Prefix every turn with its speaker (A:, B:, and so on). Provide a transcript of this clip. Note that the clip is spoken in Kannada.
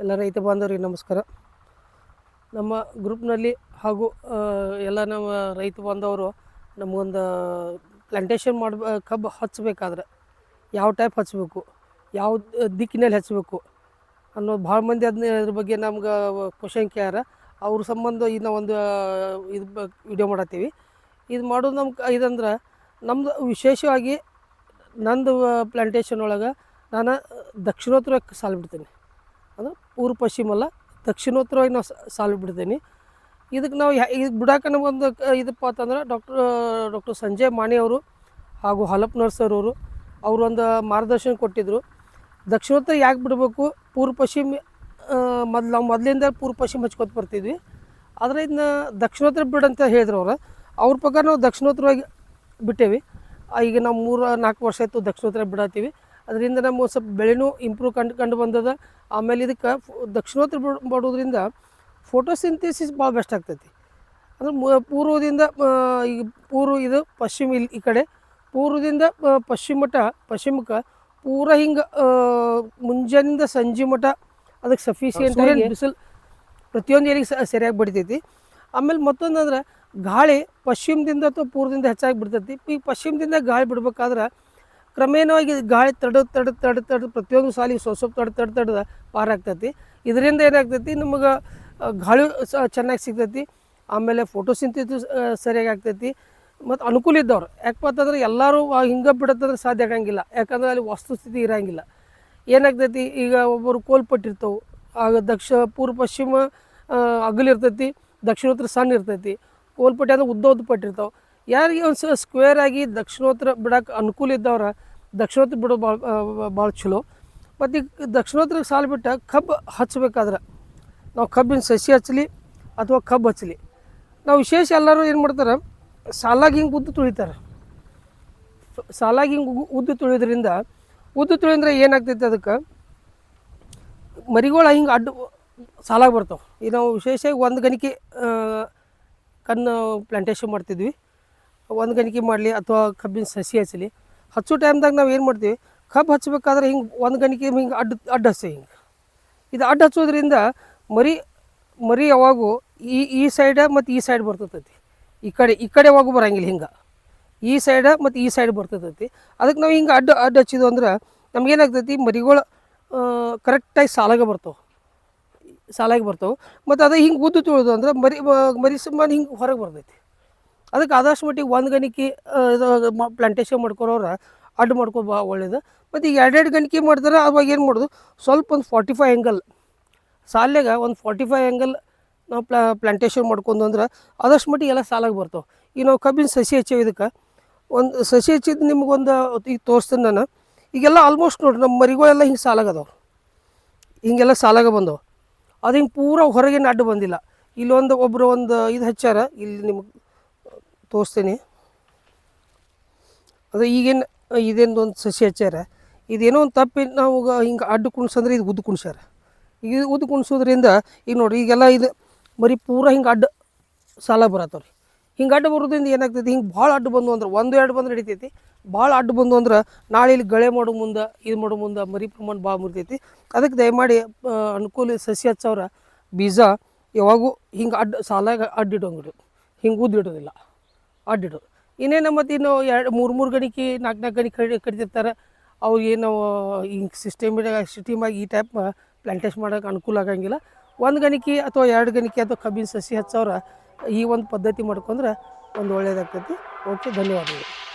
A: ಎಲ್ಲ ರೈತ ಬಾಂಧವರಿಗೆ ನಮಸ್ಕಾರ. ನಮ್ಮ ಗ್ರೂಪ್ನಲ್ಲಿ ಹಾಗೂ ಎಲ್ಲ ನಮ್ಮ ರೈತ ಬಾಂಧವರು ನಮಗೊಂದು ಪ್ಲಾಂಟೇಶನ್ ಮಾಡ್ಬ, ಕಬ್ಬು ಹಚ್ಚಬೇಕಾದ್ರೆ ಯಾವ ಟೈಪ್ ಹಚ್ಚಬೇಕು ಯಾವ ದಿಕ್ಕಿನಲ್ಲಿ ಹಚ್ಚಬೇಕು ಅನ್ನೋದು ಭಾಳ ಮಂದಿ ಅದನ್ನ ಇದ್ರ ಬಗ್ಗೆ ನಮ್ಗೆ ಕ್ವಶನ್ ಕೇಳ್ಯಾರ ಅವ್ರ ಸಂಬಂಧ ಇನ್ನು ಒಂದು ಇದು ವಿಡಿಯೋ ಮಾಡತ್ತೀವಿ. ಇದು ಮಾಡೋದು ನಮ್ಗೆ ಇದಂದ್ರೆ ನಮ್ಮದು ವಿಶೇಷವಾಗಿ ನಂದು ಪ್ಲಾಂಟೇಶನ್ ಒಳಗೆ ನಾನು ದಕ್ಷಿಣೋತ್ತರಕ್ಕೆ ಸಾಲು ಬಿಡ್ತೀನಿ. ಅಂದ್ರೆ ಪೂರ್ವ ಪಶ್ಚಿಮ ಅಲ್ಲ, ದಕ್ಷಿಣೋತ್ತರವಾಗಿ ನಾವು ಸಾಲು ಬಿಡ್ತೀನಿ. ಇದಕ್ಕೆ ನಾವು ಇದು ಬಿಡಾಕ ನಮಗೊಂದು ಇದಪ್ಪ ಅಂತಂದ್ರೆ ಡಾಕ್ಟರ್ ಡಾಕ್ಟರ್ ಸಂಜಯ್ ಮಾಣಿ ಅವರು ಹಾಗೂ ಹಲಪ್ ನರ್ಸರ್ ಅವರು ಅವರೊಂದು ಮಾರ್ಗದರ್ಶನ ಕೊಟ್ಟಿದ್ದರು ದಕ್ಷಿಣೋತ್ತರ ಯಾಕೆ ಬಿಡಬೇಕು? ಪೂರ್ವ ಪಶ್ಚಿಮ ಮೊದ್ಲು ನಾವು ಮೊದಲಿಂದ ಪೂರ್ವ ಪಶ್ಚಿಮ ಹಚ್ಕೊತ ಬರ್ತಿದ್ವಿ. ಆದರೆ ಇದನ್ನ ದಕ್ಷಿಣೋತ್ತರ ಬಿಡಂತ ಹೇಳಿದ್ರು ಅವರು. ಅವ್ರ ಪ್ರಕಾರ ನಾವು ದಕ್ಷಿಣೋತ್ತರವಾಗಿ ಬಿಟ್ಟೇವಿ. ಈಗ ನಾವು ಮೂರು ನಾಲ್ಕು ವರ್ಷ ಆಯಿತು ದಕ್ಷಿಣೋತ್ತರ ಬಿಡತ್ತೀವಿ ಅದರಿಂದ ನಮ್ಮ ಸ್ವಲ್ಪ ಬೆಳೆನೂ ಇಂಪ್ರೂವ್ ಕಂಡು ಕಂಡು ಬಂದದ. ಆಮೇಲೆ ಇದಕ್ಕೆ ದಕ್ಷಿಣೋತ್ತರ ಬಡೋದ್ರಿಂದ ಮಾಡೋದ್ರಿಂದ ಫೋಟೋಸಿಂಥೆಸಿಸ್ ಭಾಳ ಬೆಸ್ಟ್ ಆಗ್ತೈತಿ. ಅಂದ್ರೆ ಪೂರ್ವದಿಂದ ಈಗ ಪೂರ್ವ ಇದು ಪಶ್ಚಿಮ ಇಲ್ಲಿ ಈ ಕಡೆ ಪೂರ್ವದಿಂದ ಪಶ್ಚಿಮ ಮಠ ಪಶ್ಚಿಮಕ್ಕೆ ಪೂರ ಹಿಂಗೆ ಮುಂಜಾನಿಂದ ಸಂಜೆ ಮಠ ಅದಕ್ಕೆ ಸಫಿಷಿಯೆಂಟ್ ಬಿಸಿಲು. ಪ್ರತಿಯೊಂದು ಏರಿಗೆ ಸರಿಯಾಗಿ ಬಿಡ್ತೈತಿ. ಆಮೇಲೆ ಮತ್ತೊಂದು ಅಂದ್ರೆ ಗಾಳಿ ಪಶ್ಚಿಮದಿಂದ ಅಥವಾ ಪೂರ್ವದಿಂದ ಹೆಚ್ಚಾಗಿ ಬಿಡ್ತೈತಿ. ಈಗ ಪಶ್ಚಿಮದಿಂದ ಗಾಳಿ ಬಿಡ್ಬೇಕಾದ್ರೆ ಕ್ರಮೇಣವಾಗಿ ಗಾಳಿ ತಡ ತಡ ತಡ ತಡ, ಪ್ರತಿಯೊಂದು ಸಾಲಿಗೆ ಸ್ವಲ್ಪ ಸ್ವಲ್ಪ ತಡ ತಡ ಪಾರ ಆಗ್ತೈತಿ. ಇದರಿಂದ ಏನಾಗ್ತೈತಿ, ನಮಗೆ ಗಾಳಿ ಚೆನ್ನಾಗಿ ಸಿಗ್ತೈತಿ. ಆಮೇಲೆ ಫೋಟೋಸಿಂಥೆಸಿಸ್ ಸರಿಯಾಗಿ ಆಗ್ತೈತಿ. ಮತ್ತು ಅನುಕೂಲ ಇದ್ದವ್ರು. ಯಾಕಪ್ಪ ಅಂತಂದ್ರೆ ಎಲ್ಲರೂ ಹಿಂಗೆ ಬಿಡತ್ತಂದ್ರೆ ಸಾಧ್ಯ ಆಗಂಗಿಲ್ಲ. ಯಾಕಂದ್ರೆ ಅಲ್ಲಿ ವಸ್ತುಸ್ಥಿತಿ ಇರೋಂಗಿಲ್ಲ. ಏನಾಗ್ತೈತಿ, ಈಗ ಒಬ್ಬರು ಕೋಲ್ಪಟ್ಟಿರ್ತಾವೆ ಆಗ ದಕ್ಷ, ಪೂರ್ವ, ಪಶ್ಚಿಮ ಅಗಲಿರ್ತೈತಿ, ದಕ್ಷಿಣೋತ್ತರ ಸಣ್ಣ ಇರ್ತೈತಿ. ಕೋಲ್ಪಟ್ಟಿ ಅಂದ್ರೆ ಉದ್ದ ಉದ್ದ ಪಟ್ಟಿರ್ತಾವೆ. ಯಾರಿಗೆ ಒಂದು ಸ್ಕ್ವೇರ್ ಆಗಿ ದಕ್ಷಿಣೋತ್ತರ ಬಿಡೋಕೆ ಅನುಕೂಲ ಇದ್ದವ್ರ ದಕ್ಷಿಣೋತ್ತರ ಬಿಡೋ ಭಾಳ ಭಾಳ ಚಲೋ ಮತ್ತು ಈಗ ದಕ್ಷಿಣೋತ್ತರ ಸಾಲ ಬಿಟ್ಟು ಕಬ್ಬು ಹಚ್ಚಬೇಕಾದ್ರೆ ನಾವು ಕಬ್ಬಿನ ಸಸಿ ಹಚ್ಚಲಿ ಅಥವಾ ಕಬ್ಬು ಹಚ್ಚಲಿ ನಾವು ವಿಶೇಷ ಎಲ್ಲರೂ ಏನು ಮಾಡ್ತಾರೆ, ಸಾಲಾಗಿ ಹಿಂಗೆ ಉದ್ದು ತುಳಿತಾರೆ. ಸಾಲಾಗಿ ಹಿಂಗೆ ಉದ್ದು ತುಳಿಯೋದ್ರಿಂದ ಉದ್ದು ತುಳಿದ್ರೆ ಏನಾಗ್ತೈತೆ ಅದಕ್ಕೆ, ಮರಿಗಳು ಹಿಂಗೆ ಅಡ್ಡ ಸಾಲಾಗಿ ಬರ್ತಾವೆ. ಈಗ ನಾವು ವಿಶೇಷವಾಗಿ ಒಂದು ಗಣಿಕೆ ಕಣ್ಣು ಪ್ಲಾಂಟೇಶನ್ ಮಾಡ್ತಿದ್ವಿ. ಒಂದು ಗಣಿಕೆ ಮಾಡಲಿ ಅಥವಾ ಕಬ್ಬಿನ ಸಸಿ ಹಚ್ಚಲಿ ಹಚ್ಚೋ ಟೈಮ್ದಾಗ ನಾವು ಏನು ಮಾಡ್ತೀವಿ, ಕಬ್ಬು ಹಚ್ಚಬೇಕಾದ್ರೆ ಹಿಂಗೆ ಒಂದು ಗಣಿಕೆ ಹಿಂಗೆ ಅಡ್ಡ ಅಡ್ಡ ಹಚ್ಚಿ ಹಿಂಗೆ. ಇದು ಅಡ್ಡ ಹಚ್ಚೋದ್ರಿಂದ ಮರಿ ಮರಿ ಯಾವಾಗೂ ಈ ಈ ಸೈಡ ಮತ್ತು ಈ ಸೈಡ್ ಬರ್ತೈತಿ ಈ ಕಡೆ ಈ ಕಡೆ ಯಾವಾಗೂ ಬರಂಗಿಲ್ಲ ಹಿಂಗೆ. ಈ ಸೈಡ ಮತ್ತು ಈ ಸೈಡ್ ಬರ್ತೈತಿ ಅದಕ್ಕೆ ನಾವು ಹಿಂಗೆ ಅಡ್ಡ ಅಡ್ಡ ಹಚ್ಚಿದ್ವು ಅಂದ್ರೆ ನಮ್ಗೇನಾಗ್ತೈತಿ ಮರಿಗಳು ಕರೆಕ್ಟಾಗಿ ಸಾಲಾಗೆ ಬರ್ತಾವೆ. ಸಾಲಾಗಿ ಬರ್ತಾವೆ. ಮತ್ತು ಅದು ಹಿಂಗೆ ಉದ್ದು ತುಳಿದು ಅಂದ್ರೆ ಮರಿ ಮರಿ ಸಂಬಂಧ ಹಿಂಗೆ ಹೊರಗೆ ಬರ್ತೈತಿ. ಅದಕ್ಕೆ ಆದಷ್ಟು ಮಟ್ಟಿಗೆ ಒಂದು ಗಣಿಕೆ ಪ್ಲಾಂಟೇಶನ್ ಮಾಡ್ಕೊಳೋರ ಅಡ್ಡ ಮಾಡ್ಕೊ ಭಾಳ ಒಳ್ಳೇದು. ಮತ್ತು ಈಗ ಎರಡೆರಡು ಗಣಿಕೆ ಮಾಡ್ತಾರೆ ಅವಾಗ ಏನು ಮಾಡೋದು? ಸ್ವಲ್ಪ ಒಂದು ಫಾರ್ಟಿ ಫೈವ್ ಆ್ಯಂಗಲ್ ಸಾಲ್ಯಾಗ ಒಂದು ಫಾರ್ಟಿ ಫೈವ್ ಆ್ಯಂಗಲ್ ನಾವು ಪ್ಲಾ ಪ್ಲಾಂಟೇಶನ್ ಮಾಡ್ಕೊಂಡು ಅಂದ್ರೆ ಆದಷ್ಟು ಮಟ್ಟಿಗೆ ಎಲ್ಲ ಸಾಲಾಗಿ ಬರ್ತಾವೆ. ಈಗ ನಾವು ಕಬ್ಬಿನ ಸಸಿ ಹೆಚ್ಚೇವು ಇದಕ್ಕೆ. ಒಂದು ಸಸಿ ಹೆಚ್ಚಿದ್ದು ನಿಮಗೊಂದು, ಈಗ ತೋರಿಸ್ತೀನಿ ನಾನು. ಈಗೆಲ್ಲ ಆಲ್ಮೋಸ್ಟ್ ನೋಡ್ರಿ ನಮ್ಮ ಮರಿಗಳೆಲ್ಲ ಹಿಂಗೆ ಸಾಲಾಗದವು. ಹಿಂಗೆಲ್ಲ ಸಾಲಾಗ ಬಂದವು. ಅದು ಹಿಂಗೆ ಪೂರ ಹೊರಗೇನು ಅಡ್ಡು ಬಂದಿಲ್ಲ. ಇಲ್ಲೊಂದು ಒಬ್ಬರು ಒಂದು ಇದು ಹಚ್ಚಾರ, ಇಲ್ಲಿ ನಿಮಗೆ ತೋರಿಸ್ತೀನಿ. ಅದು ಈಗೇನು ಇದೇನು ಒಂದು ಸಸಿ ಹಚ್ಚಾರ ಇದೇನೋ ಒಂದು ತಪ್ಪಿ ನಾವು ಹಿಂಗೆ ಅಡ್ಡು ಕುಣ್ಸಂದ್ರೆ ಇದು ಉದ್ದು ಕುಣ್ಸ್ಯಾರ. ಇದು ಉದ್ದು ಕುಣ್ಸೋದ್ರಿಂದ ಈಗ ನೋಡಿರಿ ಈಗೆಲ್ಲ ಇದು ಮರಿ ಪೂರ ಹಿಂಗೆ ಅಡ್ಡ ಸಾಲ ಬರತ್ತವ್ರಿ. ಹಿಂಗೆ ಅಡ್ಡ ಬರೋದ್ರಿಂದ ಏನಾಗ್ತೈತಿ? ಹಿಂಗೆ ಭಾಳ ಅಡ್ಡು ಬಂದು ಅಂದ್ರೆ ಒಂದು ಎರಡು ಬಂದು ನಡಿತೈತಿ. ಭಾಳ ಅಡ್ಡು ಬಂದು ಅಂದ್ರೆ ನಾಳೆ ಇಲ್ಲಿ ಗಳೆ ಮಾಡೋ ಮುಂದೆ, ಇದು ಮಾಡೋ ಮುಂದೆ, ಮರಿ ಪ್ರಮಾಣ ಭಾಳ ಮುರಿತೈತಿ. ಅದಕ್ಕೆ ದಯಮಾಡಿ ಅನುಕೂಲ ಸಸಿ ಹಚ್ಚವ್ರ ಬೀಜ ಯಾವಾಗೂ ಹಿಂಗೆ ಅಡ್ಡ ಸಾಲಾಗ ಅಡ್ಡಿಡೋಂಗಿಡು ಹಿಂಗೆ ಉದ್ದು ಅಡ್ಡಿಡೋದು ಇನ್ನೇನು ಮತ್ತು ಇನ್ನು ಎರಡು, ಮೂರು ಮೂರು ಗಣಿಕೆ, ನಾಲ್ಕು ನಾಲ್ಕು ಗಣಿಕೆ ಕಡಿ, ಕಡಿತಿರ್ತಾರೆ. ಅವ್ರು ಏನು ಹಿಂಗೆ ಸಿಸ್ಟಮ್ ಆಗಿ ಈ ಟೈಪ್ ಪ್ಲಾಂಟೇಶನ್ ಮಾಡೋಕೆ ಅನುಕೂಲ ಆಗಂಗಿಲ್ಲ. ಒಂದು ಗಣಿಕೆ ಅಥವಾ ಎರಡು ಗಣಿಕೆ ಅಥವಾ ಕಬ್ಬಿನ ಸಸಿ ಹಚ್ಚವ್ರ ಈ ಒಂದು ಪದ್ಧತಿ ಮಾಡ್ಕೊಂಡ್ರೆ ಒಂದು ಒಳ್ಳೆಯದಾಗ್ತೈತಿ ಓಕೆ, ಧನ್ಯವಾದಗಳು.